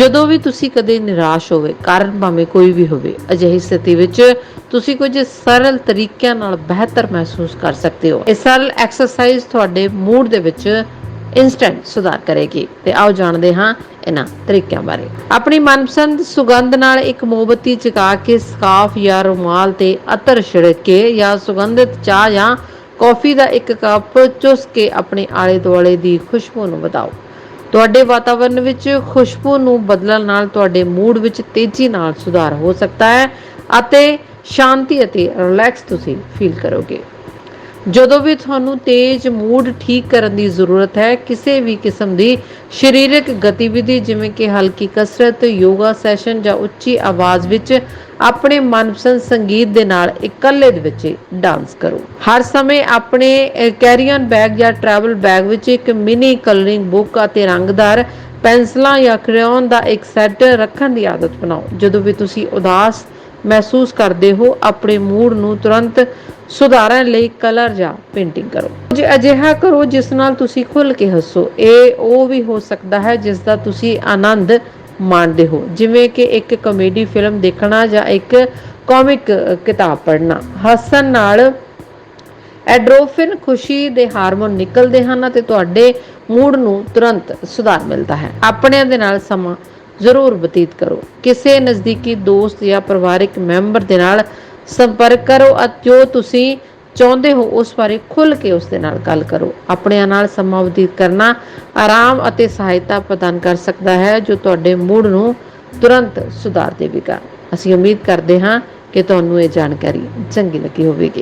ਜਦੋਂ ਵੀ ਤੁਸੀਂ ਕਦੇ ਨਿਰਾਸ਼ ਹੋਵੇ, ਕਾਰਨ ਭਾਵੇਂ ਕੋਈ ਵੀ ਹੋਵੇ, ਅਜਿਹੀ ਸਥਿਤੀ ਵਿੱਚ ਤੁਸੀਂ ਕੁਝ ਸਰਲ ਤਰੀਕਿਆਂ ਨਾਲ ਬਿਹਤਰ ਮਹਿਸੂਸ ਕਰ ਸਕਦੇ ਹੋ। ਇਹ ਸਰਲ ਐਕਸਰਸਾਈਜ਼ ਤੁਹਾਡੇ ਮੂਡ ਦੇ ਵਿੱਚ ਇਨਸਟੈਂਟ ਸੁਧਾਰ ਕਰੇਗੀ। ਤੇ ਆਓ ਜਾਣਦੇ ਹਾਂ ਇਹਨਾਂ ਤਰੀਕਿਆਂ ਬਾਰੇ। ਆਪਣੀ ਮਨਪਸੰਦ ਸੁਗੰਧ ਨਾਲ ਇੱਕ ਮੋਮਬੱਤੀ ਜਗਾ ਕੇ ਸਕਾਫ ਜਾਂ ਰੁਮਾਲ ਤੇ ਅਤਰ ਛਿੜਕ ਕੇ ਜਾਂ ਸੁਗੰਧਿਤ ਚਾਹ ਜਾਂ ਕੌਫੀ ਦਾ ਇੱਕ ਕੱਪ ਚੁਸ ਕੇ ਆਪਣੇ ਆਲੇ ਦੁਆਲੇ ਦੀ ਖੁਸ਼ਬੂ ਨੂੰ ਵਧਾਓ। ਤੁਹਾਡੇ ਵਾਤਾਵਰਣ ਵਿੱਚ ਖੁਸ਼ਬੂ ਨੂੰ ਬਦਲਣ ਨਾਲ ਤੁਹਾਡੇ ਮੂਡ ਵਿੱਚ ਤੇਜ਼ੀ ਨਾਲ ਸੁਧਾਰ ਹੋ ਸਕਦਾ ਹੈ ਅਤੇ ਸ਼ਾਂਤੀ ਅਤੇ ਰਿਲੈਕਸ ਤੁਸੀਂ ਫੀਲ ਕਰੋਗੇ। ਜਦੋਂ ਵੀ ਤੁਹਾਨੂੰ ਤੇਜ਼ ਮੂਡ ਠੀਕ ਕਰਨ ਦੀ ਜ਼ਰੂਰਤ ਹੈ, ਕਿਸੇ ਵੀ ਕਿਸਮ ਦੀ ਸਰੀਰਕ ਗਤੀਵਿਧੀ, ਜਿਵੇਂ ਕਿ ਹਲਕੀ ਕਸਰਤ, ਯੋਗਾ ਸੈਸ਼ਨ ਜਾਂ ਉੱਚੀ ਆਵਾਜ਼ ਵਿੱਚ ਆਪਣੇ ਮਨਪਸੰਦ ਸੰਗੀਤ ਦੇ ਨਾਲ ਇਕੱਲੇ ਦੇ ਵਿੱਚ ਡਾਂਸ ਕਰੋ। ਹਰ ਸਮੇਂ ਆਪਣੇ ਕੈਰੀਅਨ ਬੈਗ ਜਾਂ ਟਰੈਵਲ ਬੈਗ ਵਿੱਚ ਇੱਕ ਮਿਨੀ ਕਲਰਿੰਗ ਬੁੱਕ ਅਤੇ ਰੰਗਦਾਰ ਪੈਨਸਲਾਂ ਜਾਂ ਕ੍ਰੇਯੋਨ ਦਾ ਇੱਕ ਸੈੱਟ ਰੱਖਣ ਦੀ ਆਦਤ ਬਣਾਓ। ਜਦੋਂ ਵੀ ਤੁਸੀਂ ਉਦਾਸ ਮਹਿਸੂਸ ਕਰਦੇ ਹੋ, ਆਪਣੇ ਮੂਡ ਨੂੰ ਤੁਰੰਤ ਸੁਧਾਰਨ ਲਈ ਕਲਰ ਜਾਂ ਪੇਂਟਿੰਗ ਕਰੋ। ਜੇ ਅਜਿਹਾ ਕਰੋ ਜਿਸ ਨਾਲ ਤੁਸੀਂ ਖੁੱਲ ਕੇ ਹੱਸੋ। ਇਹ ਉਹ ਵੀ ਹੋ ਸਕਦਾ ਹੈ ਜਿਸ ਦਾ ਤੁਸੀਂ ਆਨੰਦ ਮਾਣਦੇ ਹੋ। ਜਿਵੇਂ ਕਿ ਇੱਕ ਕਾਮੇਡੀ ਫਿਲਮ ਦੇਖਣਾ ਜਾਂ ਇੱਕ ਕਾਮਿਕ ਕਿਤਾਬ ਪੜ੍ਹਨਾ। ਹੱਸਣ ਨਾਲ ਐਡਰੋਫਿਨ ਖੁਸ਼ੀ ਦੇ ਹਾਰਮੋਨ ਨਿਕਲਦੇ ਹਨ ਅਤੇ ਤੁਹਾਡੇ ਮੂਡ ਨੂੰ ਤੁਰੰਤ ਸੁਧਾਰ ਮਿਲਦਾ ਹੈ। ਆਪਣਿਆਂ ਦੇ ਨਾਲ ਸਮਾਂ ਜ਼ਰੂਰ ਬਤੀਤ ਕਰੋ। ਕਿਸੇ ਨਜ਼ਦੀਕੀ ਦੋਸਤ ਜਾਂ ਪਰਿਵਾਰਿਕ ਮੈਂਬਰ ਦੇ ਨਾਲ ਸੰਪਰਕ ਕਰੋ ਅਤੇ ਜੋ ਤੁਸੀਂ ਚਾਹੁੰਦੇ ਹੋ ਉਸ ਬਾਰੇ ਖੁੱਲ੍ਹ ਕੇ ਉਸ ਦੇ ਨਾਲ ਗੱਲ ਕਰੋ। ਆਪਣਿਆਂ ਨਾਲ ਸਮਾਂ ਬਤੀਤ ਕਰਨਾ ਆਰਾਮ ਅਤੇ ਸਹਾਇਤਾ ਪ੍ਰਦਾਨ ਕਰ ਸਕਦਾ ਹੈ, ਜੋ ਤੁਹਾਡੇ ਮੂਡ ਨੂੰ ਤੁਰੰਤ ਸੁਧਾਰ ਦੇਵੇਗਾ। ਅਸੀਂ ਉਮੀਦ ਕਰਦੇ ਹਾਂ ਕਿ ਤੁਹਾਨੂੰ ਇਹ ਜਾਣਕਾਰੀ ਚੰਗੀ ਲੱਗੀ ਹੋਵੇਗੀ।